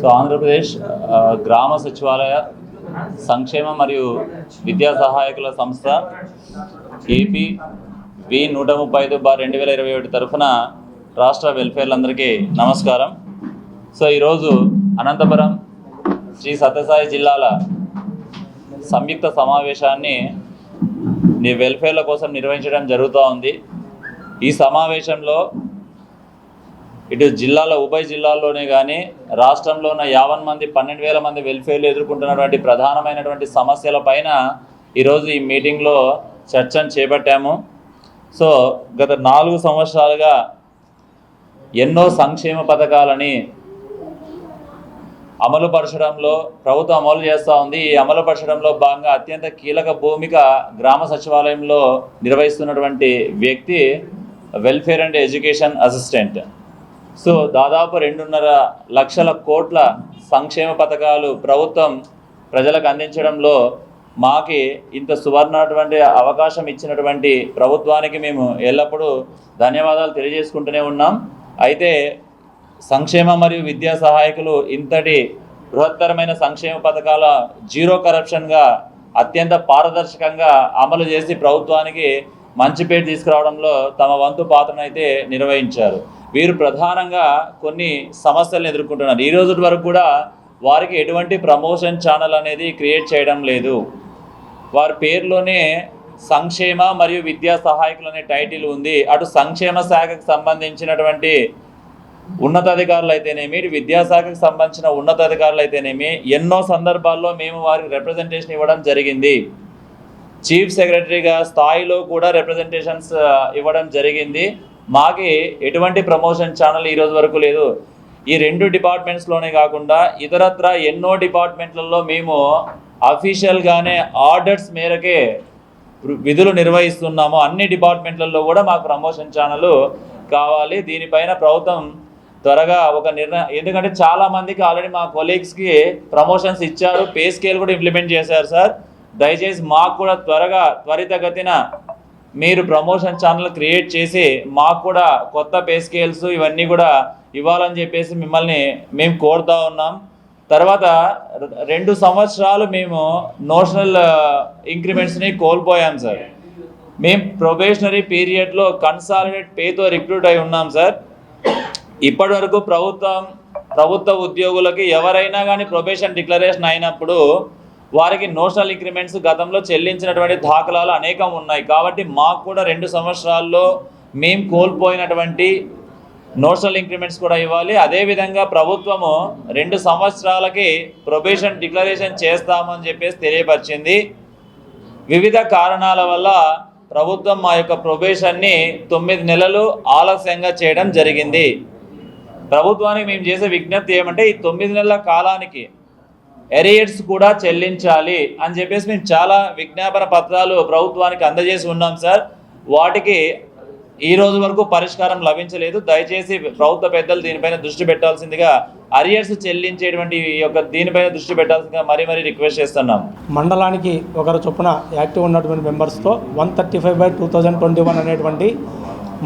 So Andhra Pradesh గ్రామ సచివాలయ సంక్షేమ మరియు విద్యా సహాయకుల సంస్థ ఏపీ వి నూట ముప్పై ఐదు బార్ రెండు వేల ఇరవై ఒకటి తరఫున రాష్ట్ర వెల్ఫేర్లందరికీ నమస్కారం. సో ఈరోజు అనంతపురం శ్రీ సత్యసాయి జిల్లాల సంయుక్త సమావేశాన్ని నీ వెల్ఫేర్ల కోసం నిర్వహించడం జరుగుతూ ఉంది. ఈ సమావేశంలో ఇటు జిల్లాలో ఉభయ జిల్లాల్లోనే కానీ రాష్ట్రంలో ఉన్న యావన్ మంది పన్నెండు వేల మంది వెల్ఫేర్లు ఎదుర్కొంటున్నటువంటి ప్రధానమైనటువంటి సమస్యల పైన ఈరోజు ఈ మీటింగ్లో చర్చను చేపట్టాము. సో గత నాలుగు సంవత్సరాలుగా ఎన్నో సంక్షేమ పథకాలని అమలుపరచడంలో ప్రభుత్వం అమలు చేస్తూ ఉంది. ఈ అమలుపరచడంలో భాగంగా అత్యంత కీలక భూమిక గ్రామ సచివాలయంలో నిర్వహిస్తున్నటువంటి వ్యక్తి welfare and education assistant. So దాదాపు రెండున్నర లక్షల కోట్ల సంక్షేమ పథకాలు ప్రభుత్వం ప్రజలకు అందించడంలో మాకి ఇంత సువర్ణటువంటి అవకాశం ఇచ్చినటువంటి ప్రభుత్వానికి మేము ఎల్లప్పుడూ ధన్యవాదాలు తెలియజేసుకుంటూనే ఉన్నాం. అయితే సంక్షేమ మరియు విద్యా సహాయకులు ఇంతటి బృహత్తరమైన సంక్షేమ పథకాల జీరో కరప్షన్గా అత్యంత పారదర్శకంగా అమలు చేసి ప్రభుత్వానికి మంచి పేరు తీసుకురావడంలో తమ వంతు పాత్రను అయితే నిర్వహించారు. వీరు ప్రధానంగా కొన్ని సమస్యలను ఎదుర్కొంటున్నారు. ఈ రోజు వరకు కూడా వారికి ఎటువంటి ప్రమోషన్ ఛానల్ అనేది క్రియేట్ చేయడం లేదు. వారి పేరులోనే సంక్షేమ మరియు విద్యా సహాయకులు అనే టైటిల్ ఉంది. అటు సంక్షేమ శాఖకు సంబంధించినటువంటి ఉన్నతాధికారులు అయితేనేమి విద్యాశాఖకు సంబంధించిన ఉన్నతాధికారులు అయితేనేమి ఎన్నో సందర్భాల్లో మేము వారికి రిప్రజెంటేషన్ ఇవ్వడం జరిగింది. చీఫ్ సెక్రటరీగా స్థాయిలో కూడా రిప్రజెంటేషన్స్ ఇవ్వడం జరిగింది. మాకి ఎటువంటి ప్రమోషన్ ఛానల్ ఈరోజు వరకు లేదు. ఈ రెండు డిపార్ట్మెంట్స్లోనే కాకుండా ఇతరత్ర ఎన్నో డిపార్ట్మెంట్లలో మేము అఫీషియల్గానే ఆర్డర్స్ మేరకే విధులు నిర్వహిస్తున్నాము. అన్ని డిపార్ట్మెంట్లలో కూడా మాకు ప్రమోషన్ ఛానల్ కావాలి. దీనిపైన ప్రభుత్వం త్వరగా ఒక నిర్ణయం ఎందుకంటే చాలామందికి ఆల్రెడీ మా కొలీగ్స్కి ప్రమోషన్స్ ఇచ్చారు. పే స్కేల్ కూడా ఇంప్లిమెంట్ చేశారు సార్. దయచేసి మాకు కూడా త్వరగా త్వరితగతిన మీరు ప్రమోషన్ ఛానల్ క్రియేట్ చేసి మాకు కూడా కొత్త పే స్కేల్స్ ఇవన్నీ కూడా ఇవ్వాలని చెప్పేసి మిమ్మల్ని మేము కోరుతా ఉన్నాం. తర్వాత రెండు సంవత్సరాలు మేము నోషనల్ ఇంక్రిమెంట్స్ని uh, కోల్పోయాం సార్ మేము ప్రొబేషనరీ పీరియడ్లో కన్సాలిడేట్ పేతో రిక్రూట్ అయి ఉన్నాం సార్ ఇప్పటి వరకు ప్రభుత్వం ప్రభుత్వ ఉద్యోగులకి ఎవరైనా కానీ ప్రొబేషన్ డిక్లరేషన్ అయినప్పుడు వారికి నోషనల్ ఇంక్రిమెంట్స్ గతంలో చెల్లించినటువంటి దాఖలాలు అనేకం ఉన్నాయి. కాబట్టి మాకు కూడా రెండు సంవత్సరాల్లో మేము కోల్పోయినటువంటి నోషనల్ ఇంక్రిమెంట్స్ కూడా ఇవ్వాలి. అదేవిధంగా ప్రభుత్వము రెండు సంవత్సరాలకి ప్రొబేషన్ డిక్లరేషన్ చేస్తామని చెప్పేసి తెలియపరిచింది. వివిధ కారణాల వల్ల ప్రభుత్వం మా యొక్క ప్రొబేషన్ని తొమ్మిది నెలలు ఆలస్యంగా చేయడం జరిగింది. ప్రభుత్వానికి మేము చేసే విజ్ఞప్తి ఏమంటే ఈ తొమ్మిది నెలల కాలానికి ఎరియర్స్ కూడా చెల్లించాలి అని చెప్పేసి మేము చాలా విజ్ఞాపన పత్రాలు ప్రభుత్వానికి అందజేసి ఉన్నాం సార్. వాటికి ఈ రోజు వరకు పరిష్కారం లభించలేదు. దయచేసి ప్రభుత్వ పెద్దలు దీనిపైన దృష్టి పెట్టాల్సిందిగా అరియర్స్ చెల్లించేటువంటి ఈ యొక్క దీనిపైన దృష్టి పెట్టాల్సిందిగా మరీ మరీ రిక్వెస్ట్ చేస్తున్నాం. మండలానికి ఒకరు చొప్పున యాక్టివ్ ఉన్నటువంటి మెంబర్స్తో one thirty five by two thousand twenty one అనేటువంటి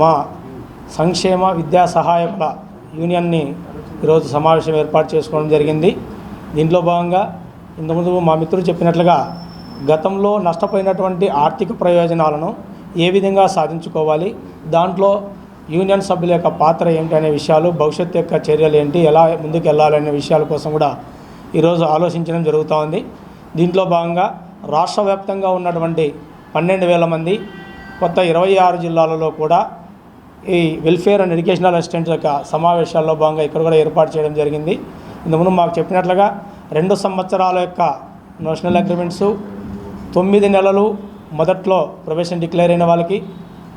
మా సంక్షేమ విద్యా సహాయకుల యూనియన్ని ఈరోజు సమావేశం ఏర్పాటు చేసుకోవడం జరిగింది. దీంట్లో భాగంగా ఇంతకుముందు మా మిత్రుడు చెప్పినట్లుగా గతంలో నష్టపోయినటువంటి ఆర్థిక ప్రయోజనాలను ఏ విధంగా సాధించుకోవాలి దాంట్లో యూనియన్ సభ్యుల యొక్క పాత్ర ఏంటి అనే విషయాలు భవిష్యత్తు యొక్క చర్యలు ఏంటి ఎలా ముందుకు వెళ్ళాలనే విషయాల కోసం కూడా ఈరోజు ఆలోచించడం జరుగుతూ ఉంది. దీంట్లో భాగంగా రాష్ట్ర వ్యాప్తంగా ఉన్నటువంటి పన్నెండు వేల మంది కొత్త ఇరవై ఆరు జిల్లాలలో కూడా ఈ వెల్ఫేర్ అండ్ ఎడ్యుకేషనల్ అసిస్టెంట్స్ యొక్క సమావేశాల్లో భాగంగా ఇక్కడ కూడా ఏర్పాటు చేయడం జరిగింది. ఇంతకుముందు మాకు చెప్పినట్లుగా రెండు సంవత్సరాల యొక్క నేషనల్ అగ్రిమెంట్సు తొమ్మిది నెలలు మొదట్లో ప్రొఫెషన్ డిక్లేర్ అయిన వాళ్ళకి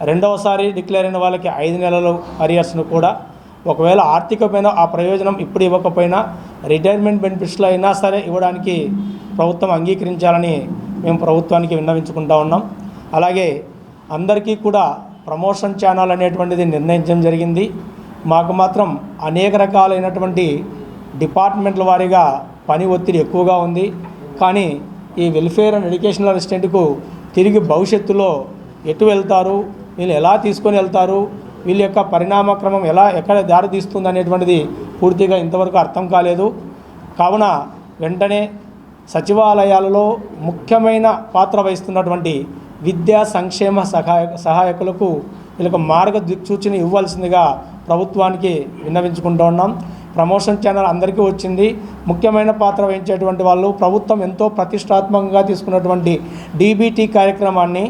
రెండవసారి డిక్లేర్ అయిన వాళ్ళకి ఐదు నెలలు అరియర్స్ను కూడా. ఒకవేళ ఆర్థికమైన ఆ ప్రయోజనం ఇప్పుడు ఇవ్వకపోయినా రిటైర్మెంట్ బెనిఫిట్స్లో అయినా సరే ఇవ్వడానికి ప్రభుత్వం అంగీకరించాలని మేము ప్రభుత్వానికి విన్నవించుకుంటా ఉన్నాం. అలాగే అందరికీ కూడా ప్రమోషన్ ఛానల్ అనేటువంటిది నిర్ణయించడం జరిగింది. మాకు మాత్రం అనేక రకాలైనటువంటి డిపార్ట్మెంట్ల వారీగా పని ఒత్తిడి ఎక్కువగా ఉంది. కానీ ఈ వెల్ఫేర్ అండ్ ఎడ్యుకేషనల్ అసిస్టెంట్కు తిరిగి భవిష్యత్తులో ఎటు వెళ్తారు? వీళ్ళు ఎలా తీసుకొని వెళ్తారు? వీళ్ళ యొక్క పరిణామక్రమం ఎలా ఎక్కడ దారి తీస్తుంది అనేటువంటిది పూర్తిగా ఇంతవరకు అర్థం కాలేదు. కావున వెంటనే సచివాలయాలలో ముఖ్యమైన పాత్ర వహిస్తున్నటువంటి విద్యా సంక్షేమ సహాయ సహాయకులకు వీళ్ళకు మార్గ దిక్సూచన ఇవ్వాల్సిందిగా ప్రభుత్వానికి విన్నవించుకుంటూ ఉన్నాం. ప్రమోషన్ ఛానల్ అందరికీ వచ్చింది. ముఖ్యమైన పాత్ర వహించేటువంటి వాళ్ళు ప్రభుత్వం ఎంతో ప్రతిష్టాత్మకంగా తీసుకున్నటువంటి డీబీటీ కార్యక్రమాన్ని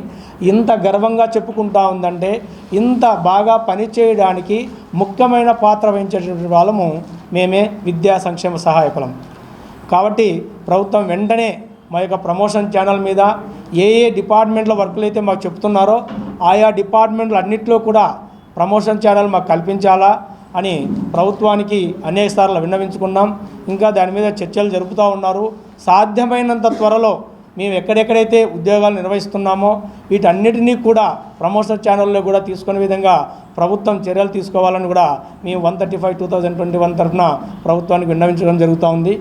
ఇంత గర్వంగా చెప్పుకుంటా ఉందంటే ఇంత బాగా పనిచేయడానికి ముఖ్యమైన పాత్ర వహించేటువంటి వాళ్ళము మేమే విద్యా సంక్షేమ సహాయకులం. కాబట్టి ప్రభుత్వం వెంటనే మా యొక్క ప్రమోషన్ ఛానల్ మీద ఏ ఏ డిపార్ట్మెంట్లో వర్కులు అయితే మాకు చెప్తున్నారో ఆయా డిపార్ట్మెంట్లు అన్నింటిలో కూడా ప్రమోషన్ ఛానల్ మాకు కల్పించాలా? అని ప్రభుత్వానికి అనేక సార్లు విన్నవించుకున్నాం. ఇంకా దాని మీద చర్చలు జరుపుతూ ఉన్నారు. సాధ్యమైనంత త్వరలో మేము ఎక్కడెక్కడైతే ఉద్యోగాలు నిర్వహిస్తున్నామో వీటన్నిటినీ కూడా ప్రమోషన్ ఛానల్లో కూడా తీసుకునే విధంగా ప్రభుత్వం చర్యలు తీసుకోవాలని కూడా మేము one thirty five two thousand twenty one తరఫున ప్రభుత్వానికి విన్నవించడం జరుగుతూ ఉంది.